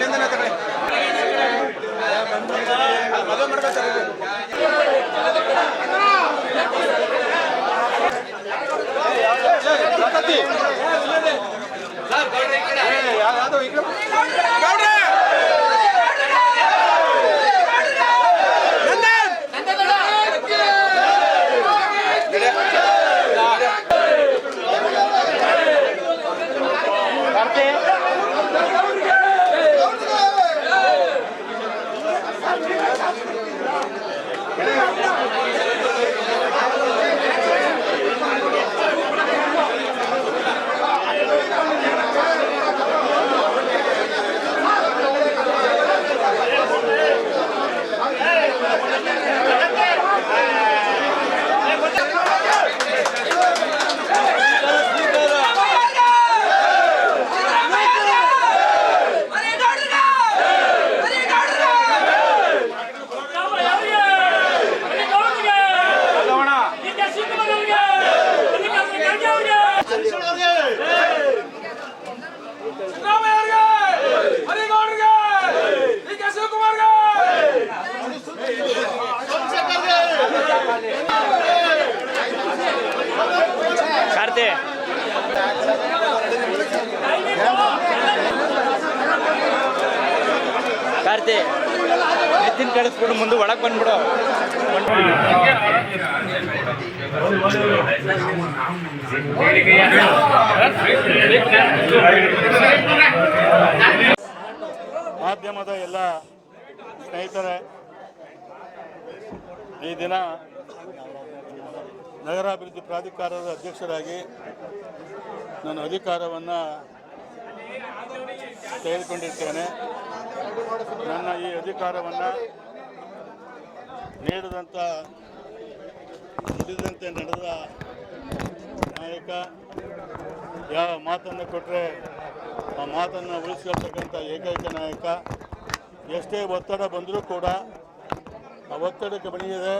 ബാലേന്ദ്രനാഥ് കളി ನಿತಿನ್ ಕಳಿಸ್ಬಿಡು, ಮುಂದೆ ಒಳಗೆ ಬಂದ್ಬಿಡು. ಮಾಧ್ಯಮದ ಎಲ್ಲ ಸ್ನೇಹಿತರೆ, ಈ ದಿನ ನಗರಾಭಿವೃದ್ಧಿ ಪ್ರಾಧಿಕಾರದ ಅಧ್ಯಕ್ಷರಾಗಿ ನಾನು ಅಧಿಕಾರವನ್ನು ತೆಗೆದುಕೊಂಡಿರ್ತೇನೆ. ನನ್ನ ಈ ಅಧಿಕಾರವನ್ನು ನೀಡಿದಂಥ ನುಡಿದಂತೆ ನಡೆದ ನಾಯಕ, ಯಾವ ಮಾತನ್ನು ಕೊಟ್ಟರೆ ಆ ಮಾತನ್ನು ಉಳಿಸ್ಕೊಳ್ತಕ್ಕಂಥ ಏಕೈಕ ನಾಯಕ, ಎಷ್ಟೇ ಒತ್ತಡ ಬಂದರೂ ಕೂಡ ಆ ಒತ್ತಡಕ್ಕೆ ಬಣಿಯದೆ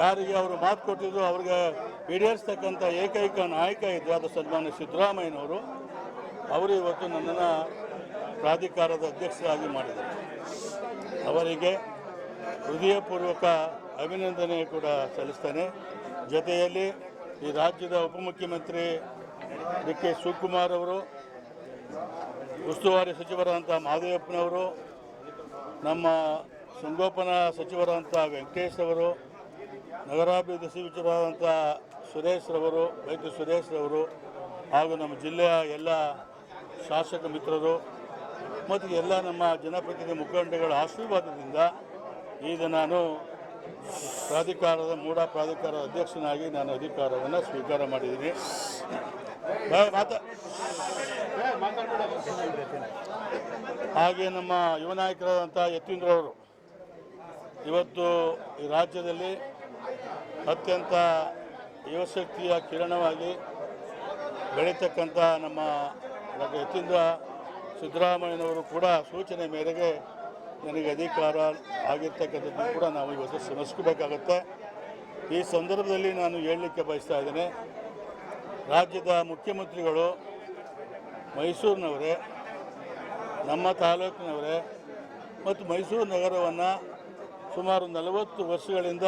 ಯಾರಿಗೆ ಅವರು ಮಾತು ಕೊಟ್ಟಿದ್ರು, ಅವ್ರಿಗೆ ಈಡೇರಿಸ್ತಕ್ಕಂಥ ಏಕೈಕ ನಾಯಕ ಇದ್ದರು ಅದು ಸನ್ಮಾನ್ಯ ಸಿದ್ದರಾಮಯ್ಯನವರು. ಅವರು ಇವತ್ತು ನನ್ನನ್ನು ಪ್ರಾಧಿಕಾರದ ಅಧ್ಯಕ್ಷರಾಗಿ ಮಾಡಿದರು ಅವರಿಗೆ ಹೃದಯಪೂರ್ವಕ ಅಭಿನಂದನೆ ಕೂಡ ಸಲ್ಲಿಸ್ತೇನೆ. ಜೊತೆಯಲ್ಲಿ ಈ ರಾಜ್ಯದ ಉಪಮುಖ್ಯಮಂತ್ರಿ ಡಿ ಕೆ ಶಿವಕುಮಾರ್ ಅವರು, ಉಸ್ತುವಾರಿ ಸಚಿವರಾದಂಥ ಮಹದೇವಪ್ಪನವರು ನಮ್ಮ ಸಂಗೋಪನಾ ಸಚಿವರಾದಂಥ ವೆಂಕಟೇಶ್ ಅವರು, ನಗರಾಭಿವೃದ್ಧಿ ಸಚಿವರಾದಂಥ ಸುರೇಶ್ರವರು ವೈದ್ಯ ಸುರೇಶ್ರವರು ಹಾಗೂ ನಮ್ಮ ಜಿಲ್ಲೆಯ ಎಲ್ಲ ಶಾಸಕ ಮಿತ್ರರು, ಮತ್ತು ಎಲ್ಲ ನಮ್ಮ ಜನಪ್ರತಿನಿಧಿ ಮುಖಂಡಗಳ ಆಶೀರ್ವಾದದಿಂದ ಈಗ ನಾನು ಪ್ರಾಧಿಕಾರದ ಮೂಡ ಪ್ರಾಧಿಕಾರ ಅಧ್ಯಕ್ಷನಾಗಿ ನಾನು ಅಧಿಕಾರವನ್ನು ಸ್ವೀಕಾರ ಮಾಡಿದ್ದೀನಿ. ಹಾಗೆ ನಮ್ಮ ಯುವ ನಾಯಕರಾದಂಥ ಯತೀಂದ್ರವರು ಇವತ್ತು ಈ ರಾಜ್ಯದಲ್ಲಿ ಅತ್ಯಂತ ಯುವಶಕ್ತಿಯ ಕಿರಣವಾಗಿ ಬೆಳೀತಕ್ಕಂಥ ನಮ್ಮ ಡಾಕ್ಟರ್ ಹೆಚ್ಚಿಂದ ಸಿದ್ದರಾಮಯ್ಯನವರು ಕೂಡ ಸೂಚನೆ ಮೇರೆಗೆ ನನಗೆ ಅಧಿಕಾರ ಆಗಿರ್ತಕ್ಕಂಥದ್ದು ಕೂಡ ನಾವು ಇವತ್ತು ಶ್ರಮಿಸ್ಕೋಬೇಕಾಗತ್ತೆ ಈ ಸಂದರ್ಭದಲ್ಲಿ ನಾನು ಹೇಳಲಿಕ್ಕೆ ಬಯಸ್ತಾ ಇದ್ದೇನೆ, ರಾಜ್ಯದ ಮುಖ್ಯಮಂತ್ರಿಗಳು ಮೈಸೂರಿನವರೇ, ನಮ್ಮ ತಾಲೂಕಿನವರೇ ಮತ್ತು ಮೈಸೂರು ನಗರವನ್ನು ಸುಮಾರು ನಲವತ್ತು ವರ್ಷಗಳಿಂದ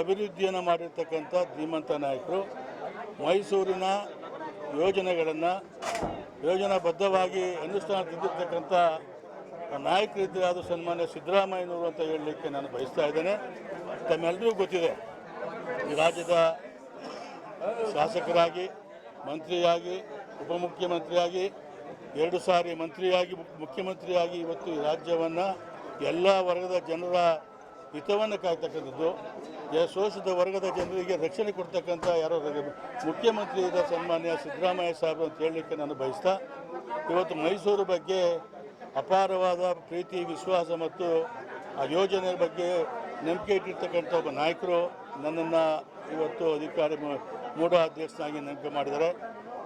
ಅಭಿವೃದ್ಧಿಯನ್ನು ಮಾಡಿರ್ತಕ್ಕಂಥ ಧೀಮಂತ ನಾಯಕರು. ಮೈಸೂರಿನ ಯೋಜನೆಗಳನ್ನು ಯೋಜನಾಬದ್ಧವಾಗಿ ಅನುಷ್ಠಾನ ತಂದಿರ್ತಕ್ಕಂಥ ನಾಯಕರಿದ್ದರೆ ಅದು ಸನ್ಮಾನ್ಯ ಸಿದ್ದರಾಮಯ್ಯನವರು ಅಂತ ಹೇಳಲಿಕ್ಕೆ ನಾನು ಬಯಸ್ತಾ ಇದ್ದೇನೆ. ತಮ್ಮೆಲ್ಲರಿಗೂ ಗೊತ್ತಿದೆ, ಈ ರಾಜ್ಯದ ಶಾಸಕರಾಗಿ, ಮಂತ್ರಿಯಾಗಿ, ಉಪಮುಖ್ಯಮಂತ್ರಿಯಾಗಿ, ಎರಡು ಸಾರಿ ಮಂತ್ರಿಯಾಗಿ ಮುಖ್ಯ- ಮುಖ್ಯಮಂತ್ರಿಯಾಗಿ ಇವತ್ತು ಈ ರಾಜ್ಯವನ್ನು ಎಲ್ಲ ವರ್ಗದ ಜನರ ಹಿತವನ್ನು ಕಾಯ್ತಕ್ಕಂಥದ್ದು. ಶೋಷಿತ ವರ್ಗದ ಜನರಿಗೆ ರಕ್ಷಣೆ ಕೊಡ್ತಕ್ಕಂಥ ಯಾರೋ ಮುಖ್ಯಮಂತ್ರಿ ಇದ್ದ ಸನ್ಮಾನ್ಯ ಸಿದ್ದರಾಮಯ್ಯ ಸಾಹೇಬ್ ಅಂತ ಹೇಳಲಿಕ್ಕೆ ನಾನು ಬಯಸ್ತಾ, ಇವತ್ತು ಮೈಸೂರು ಬಗ್ಗೆ ಅಪಾರವಾದ ಪ್ರೀತಿ, ವಿಶ್ವಾಸ ಮತ್ತು ಆ ಯೋಜನೆ ಬಗ್ಗೆ ನಂಬಿಕೆ ಇಟ್ಟಿರ್ತಕ್ಕಂಥ ಒಬ್ಬ ನಾಯಕರು ನನ್ನನ್ನು ಇವತ್ತು ಅಧಿಕಾರಿ ಮೂಢ ಅಧ್ಯಕ್ಷನಾಗಿ ನೇಮಕ ಮಾಡಿದ್ದಾರೆ.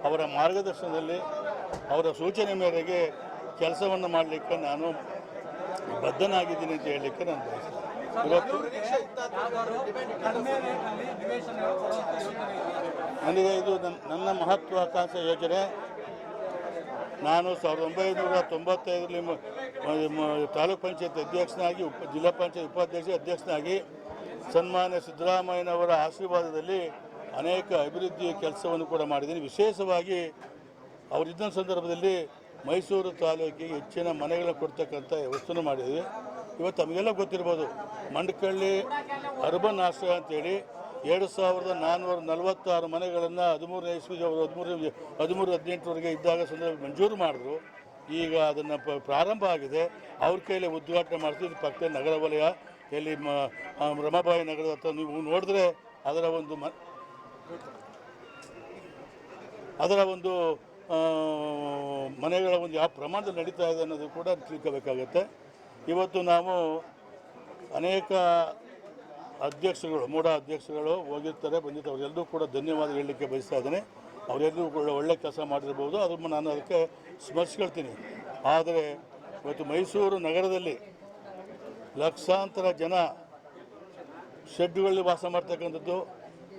ಅವರ ಮಾರ್ಗದರ್ಶನದಲ್ಲಿ ಅವರ ಸೂಚನೆ ಮೇರೆಗೆ ಕೆಲಸವನ್ನು ಮಾಡಲಿಕ್ಕೆ ನಾನು ಬದ್ಧನಾಗಿದ್ದೀನಿ ಅಂತ ಹೇಳಲಿಕ್ಕೆ ನಾನು ಬಯಸ್ತೇನೆ ನನಗೆ ಇದು ನನ್ನ- ಮಹತ್ವಾಕಾಂಕ್ಷೆ ಯೋಜನೆ ನಾನು ಸಾವಿರದ ಒಂಬೈನೂರ ತೊಂಬತ್ತೈದರಲ್ಲಿ ತಾಲೂಕ್ ಪಂಚಾಯತ್ ಅಧ್ಯಕ್ಷನಾಗಿ, ಉಪ ಜಿಲ್ಲಾ ಪಂಚಾಯತ್ ಉಪಾಧ್ಯಕ್ಷ ಅಧ್ಯಕ್ಷನಾಗಿ ಸನ್ಮಾನ್ಯ ಸಿದ್ದರಾಮಯ್ಯನವರ ಆಶೀರ್ವಾದದಲ್ಲಿ ಅನೇಕ ಅಭಿವೃದ್ಧಿ ಕೆಲಸವನ್ನು ಕೂಡ ಮಾಡಿದ್ದೀನಿ. ವಿಶೇಷವಾಗಿ ಅವರಿದ್ದ ಸಂದರ್ಭದಲ್ಲಿ ಮೈಸೂರು ತಾಲೂಕಿಗೆ ಹೆಚ್ಚಿನ ಮನೆಗಳನ್ನು ಕೊಡ್ತಕ್ಕಂಥ ವ್ಯವಸ್ಥೆನೂ ಮಾಡಿದ್ವಿ ಇವತ್ತು ತಮಗೆಲ್ಲ ಗೊತ್ತಿರ್ಬೋದು. ಮಂಡಕಳ್ಳಿ ಅರ್ಬನ್ ಆಶ್ರಯ ಅಂತೇಳಿ ಎರಡು ಸಾವಿರದ ನಾನ್ನೂರ ನಲವತ್ತಾರು ಮನೆಗಳನ್ನು ಹದಿಮೂರನೇ ಇಸ್ವಿ ಅವರು ಹದಿಮೂರು ಹದಿಮೂರು ಹದಿನೆಂಟರವರೆಗೆ ಇದ್ದಾಗ ಸಂದರ್ಭ ಮಂಜೂರು ಮಾಡಿದ್ರು. ಈಗ ಅದನ್ನು ಪ್ರಾರಂಭ ಆಗಿದೆ. ಅವ್ರ ಕೈಲಿ ಉದ್ಘಾಟನೆ ಮಾಡ್ತೀವಿ. ಪಕ್ಕದ ನಗರ ವಲಯ. ಆ, ರಮಾಬಾಯಿ ನಗರದ ಹತ್ರ ನೀವು ನೋಡಿದ್ರೆ ಅದರ ಒಂದು ಮ ಅದರ ಒಂದು ಮನೆಗಳ ಒಂದು ಯಾವ ಪ್ರಮಾಣದಲ್ಲಿ ನಡೀತಾ ಇದೆ ಅನ್ನೋದು ಕೂಡ ತಿಳ್ಕೋಬೇಕಾಗತ್ತೆ. ಇವತ್ತು ನಾವು ಅನೇಕ ಅಧ್ಯಕ್ಷಗಳು, ಮೂಢ ಅಧ್ಯಕ್ಷಗಳು ಹೋಗಿರ್ತಾರೆ, ಬಂದಿರ್ತಾರೆ. ಅವರೆಲ್ಲರೂ ಕೂಡ ಧನ್ಯವಾದ ಹೇಳಲಿಕ್ಕೆ ಬಯಸ್ತಾ ಇದ್ದೇನೆ. ಅವರೆಲ್ಲರೂ ಕೂಡ ಒಳ್ಳೆ ಕೆಲಸ ಮಾಡಿರ್ಬೋದು. ಅದನ್ನು ನಾನು ಅದಕ್ಕೆ ಸ್ಮರಿಸ್ಕೊಳ್ತೀನಿ. ಆದರೆ ಇವತ್ತು ಮೈಸೂರು ನಗರದಲ್ಲಿ ಲಕ್ಷಾಂತರ ಜನ ಶೆಡ್ಗಳಲ್ಲಿ ವಾಸ ಮಾಡ್ತಕ್ಕಂಥದ್ದು,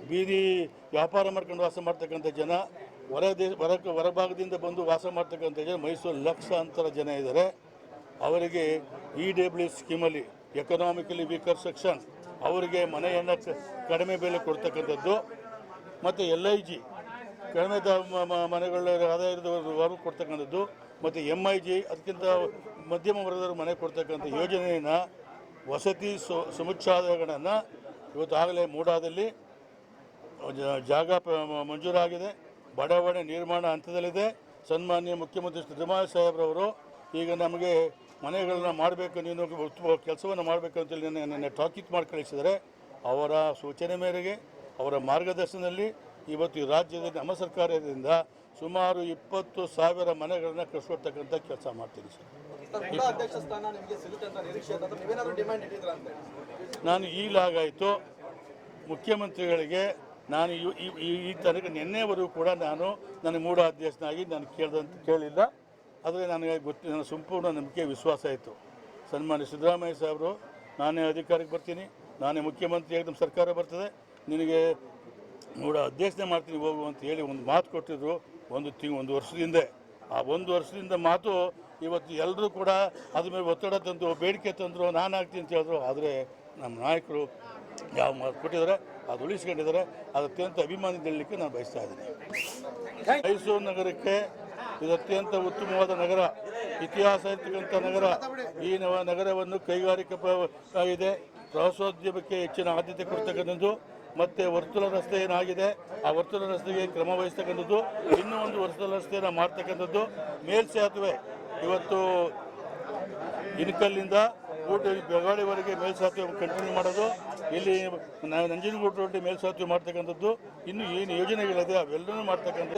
ಬೀದಿ ವ್ಯಾಪಾರ ಮಾಡ್ಕೊಂಡು ವಾಸ ಮಾಡ್ತಕ್ಕಂಥ ಜನ, ಹೊರ ದೇಶ, ಹೊರ, ಹೊರಭಾಗದಿಂದ ಬಂದು ವಾಸ ಮಾಡ್ತಕ್ಕಂಥ ಜನ ಮೈಸೂರು ಲಕ್ಷಾಂತರ ಜನ ಇದ್ದಾರೆ. ಅವರಿಗೆ ಇ ಡಬ್ಲ್ಯೂ ಸ್ಕೀಮಲ್ಲಿ ಎಕನಾಮಿಕಲಿ ವೀಕರ್ ಸೆಕ್ಷನ್ ಅವರಿಗೆ ಮನೆಯನ್ನು ಕಡಿಮೆ ಬೆಲೆ ಕೊಡ್ತಕ್ಕಂಥದ್ದು, ಮತ್ತು ಎಲ್ ಐ ಜಿ ಕಡಿಮೆ ಮನೆಗಳ ಆದಾಯದವರೆಗೂ ಕೊಡ್ತಕ್ಕಂಥದ್ದು, ಮತ್ತು ಎಂ ಐ ಜಿ ಅದಕ್ಕಿಂತ ಮಧ್ಯಮ ವರ್ಗದವರು ಮನೆ ಕೊಡ್ತಕ್ಕಂಥ ಯೋಜನೆಯನ್ನು ವಸತಿ ಸು ಸಮುಚ್ಛಾದಗಳನ್ನು ಇವತ್ತು ಆಗಲೇ ಮೂಡಾದಲ್ಲಿ ಜಾಗ ಮಂಜೂರಾಗಿದೆ. ಬಡಾವಣೆ ನಿರ್ಮಾಣ ಹಂತದಲ್ಲಿದೆ. ಸನ್ಮಾನ್ಯ ಮುಖ್ಯಮಂತ್ರಿ ಸಿದ್ದರಾಮಯ್ಯ ಸಾಹೇಬ್ರವರು ಈಗ ನಮಗೆ ಮನೆಗಳನ್ನ ಮಾಡಬೇಕು ನೀನು ಕೆಲಸವನ್ನು ಮಾಡಬೇಕು ಅಂತೇಳಿ ನನ್ನ ಟಾಕಿಕ್ ಟಾಕಿತ್ ಮಾಡಿ ಕಳಿಸಿದರೆ. ಅವರ ಸೂಚನೆ ಮೇರೆಗೆ ಅವರ ಮಾರ್ಗದರ್ಶನದಲ್ಲಿ ಇವತ್ತು ಈ ರಾಜ್ಯದಲ್ಲಿ ನಮ್ಮ ಸರ್ಕಾರದಿಂದ ಸುಮಾರು ಇಪ್ಪತ್ತು ಸಾವಿರ ಮನೆಗಳನ್ನ ಕಳಿಸ್ಕೊಡ್ತಕ್ಕಂಥ ಕೆಲಸ ಮಾಡ್ತೀನಿ ಸರ್. ನಾನು ಈಗಲಾಗಾಯಿತು ಮುಖ್ಯಮಂತ್ರಿಗಳಿಗೆ ನಾನು ಈ- ಈ- ಈ ಈ ತನಕ ನಿನ್ನೆವರೆಗೂ ಕೂಡ ನಾನು ನನ್ನ ಮೂಢ ಅಧ್ಯಕ್ಷನಾಗಿ ನಾನು ಕೇಳಿದಂತ ಕೇಳಿಲ್ಲ. ಆದರೆ ನನಗೆ ಗೊತ್ತಿ, ನನ್ನ ಸಂಪೂರ್ಣ ನಂಬಿಕೆ, ವಿಶ್ವಾಸ ಇತ್ತು ಸನ್ಮಾನ್ಯ ಸಿದ್ದರಾಮಯ್ಯ ಸಾಹೇಬರು, ನಾನೇ ಅಧಿಕಾರಕ್ಕೆ ಬರ್ತೀನಿ. ನಾನೇ ಮುಖ್ಯಮಂತ್ರಿ ಆಗಿ ಸರ್ಕಾರ ಬರ್ತದೆ. ನಿನಗೆ ನೋಡ ಅಧ್ಯಕ್ಷತೆ ಮಾಡ್ತೀನಿ, ಹೋಗು ಅಂತ ಹೇಳಿ ಒಂದು ಮಾತು ಕೊಟ್ಟಿದ್ರು ಒಂದು ತಿಂಗ್, ಒಂದು ವರ್ಷದಿಂದ. ಆ ಒಂದು ವರ್ಷದಿಂದ ಮಾತು ಇವತ್ತು ಎಲ್ಲರೂ ಕೂಡ ಅದ್ರ ಮೇಲೆ ಒತ್ತಡ ತಂದು, ಬೇಡಿಕೆ ತಂದರು, ನಾನು ಆಗ್ತೀನಿ ಅಂತ ಹೇಳಿದ್ರು. ಆದರೆ ನಮ್ಮ ನಾಯಕರು ಯಾವ ಮಾತು ಕೊಟ್ಟಿದ್ದಾರೆ, ಅದು ಉಳಿಸ್ಕೊಂಡಿದ್ದಾರೆ. ಅದು ಅತ್ಯಂತ ಅಭಿಮಾನಿ ನಾನು ಬಯಸ್ತಾ ಇದ್ದೀನಿ. ಮೈಸೂರು ನಗರಕ್ಕೆ ಇದು ಅತ್ಯಂತ ಉತ್ತಮವಾದ ನಗರ, ಇತಿಹಾಸ ಇರ್ತಕ್ಕಂಥ ನಗರ. ಈ ನಗರವನ್ನು ಕೈಗಾರಿಕಾ ಇದೆ ಪ್ರವಾಸೋದ್ಯಮಕ್ಕೆ ಹೆಚ್ಚಿನ ಆದ್ಯತೆ ಕೊಡ್ತಕ್ಕಂಥದ್ದು, ಮತ್ತು ವರ್ತುಲ ರಸ್ತೆ ಏನಾಗಿದೆ, ಆ ವರ್ತುಲ ರಸ್ತೆಗೆ ಕ್ರಮ ವಹಿಸ್ತಕ್ಕಂಥದ್ದು, ಇನ್ನೂ ಒಂದು ವರ್ತುಲ ರಸ್ತೆಯನ್ನು ಮಾಡ್ತಕ್ಕಂಥದ್ದು. ಮೇಲ್ಸೇತುವೆ ಇವತ್ತು ಇನಕಲ್ಲಿಂದ ಊಟ ಬೆಳಗಾವಿವರೆಗೆ ಮೇಲ್ಸೇತುವೆ ಕಂಟಿನ್ಯೂ ಮಾಡೋದು. ಇಲ್ಲಿ ನಾವು ನಂಜನಗೂಡು ರೋಡ್ ಮೇಲ್ಸೇತುವೆ ಮಾಡ್ತಕ್ಕಂಥದ್ದು, ಇನ್ನು ಏನು ಯೋಜನೆಗಳಿದೆ ಅವೆಲ್ಲವೂ ಮಾಡ್ತಕ್ಕಂಥ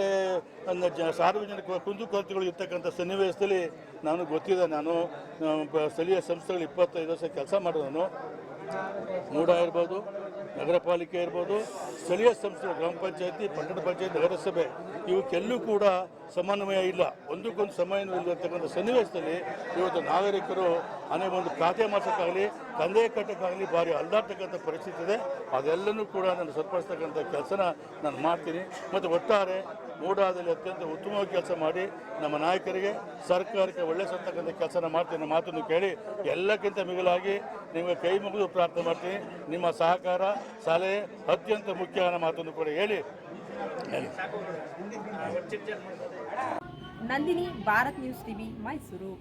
ಜ ಸಾರ್ವಜನಿಕ ಕುಂದುಕೊರತೆಗಳು ಇರ್ತಕ್ಕಂಥ ಸನ್ನಿವೇಶದಲ್ಲಿ ನಾನು ಗೊತ್ತಿದೆ. ನಾನು ಸ್ಥಳೀಯ ಸಂಸ್ಥೆಗಳು ಇಪ್ಪತ್ತೈದು ವರ್ಷ ಕೆಲಸ ಮಾಡೋನು ಮೂಡ ಇರ್ಬೋದು ನಗರ ಪಾಲಿಕೆ ಇರ್ಬೋದು, ಸ್ಥಳೀಯ ಸಂಸ್ಥೆ ಗ್ರಾಮ ಪಂಚಾಯತಿ ಪಟ್ಟಣ ಪಂಚಾಯತ್, ನಗರಸಭೆ, ಇವಕ್ಕೆಲ್ಲೂ ಕೂಡ ಸಮನ್ವಯ ಇಲ್ಲ. ಒಂದಕ್ಕೊಂದು ಸಮನ್ವಯ ಇಲ್ಲಿರ್ತಕ್ಕಂಥ ಸನ್ನಿವೇಶದಲ್ಲಿ ಇವತ್ತು ನಾಗರಿಕರು ಅನೇಕ ಒಂದು ಖಾತೆ ಮಾಡಿಸೋಕ್ಕಾಗಲಿ, ತಂದೆ ಕಟ್ಟಕ್ಕಾಗಲಿ ಭಾರಿ ಅಲ್ದಾಡ್ತಕ್ಕಂಥ ಪರಿಸ್ಥಿತಿ ಇದೆ. ಅದೆಲ್ಲನೂ ಕೂಡ ನಾನು ಸರ್ಪಡಿಸ್ತಕ್ಕಂಥ ಕೆಲಸನ ನಾನು ಮಾಡ್ತೀನಿ. ಮತ್ತು ಒಟ್ಟಾರೆ ಮೂಡಾದಲ್ಲಿ ಅತ್ಯಂತ ಉತ್ತಮವಾಗಿ ಕೆಲಸ ಮಾಡಿ ನಮ್ಮ ನಾಯಕರಿಗೆ ಸರ್ಕಾರಕ್ಕೆ ಒಳ್ಳೆ ಸತ್ತಕ್ಕಂಥ ಕೆಲಸನ ಮಾಡ್ತೀನಿ ಅನ್ನೋ ಮಾತನ್ನು ಕೇಳಿ ಎಲ್ಲಕ್ಕಿಂತ ಮಿಗಿಲಾಗಿ ನಿಮಗೆ ಕೈ ಮುಗಿದು ಪ್ರಾರ್ಥನೆ ಮಾಡ್ತೀನಿ. ನಿಮ್ಮ ಸಹಕಾರ ಸಲಹೆ ಅತ್ಯಂತ ಮುಖ್ಯ ಅನ್ನೋ ಮಾತನ್ನು ಕೂಡ ಹೇಳಿ. ಹೇಳಿ. Nandini Bharat news TV Mysuru.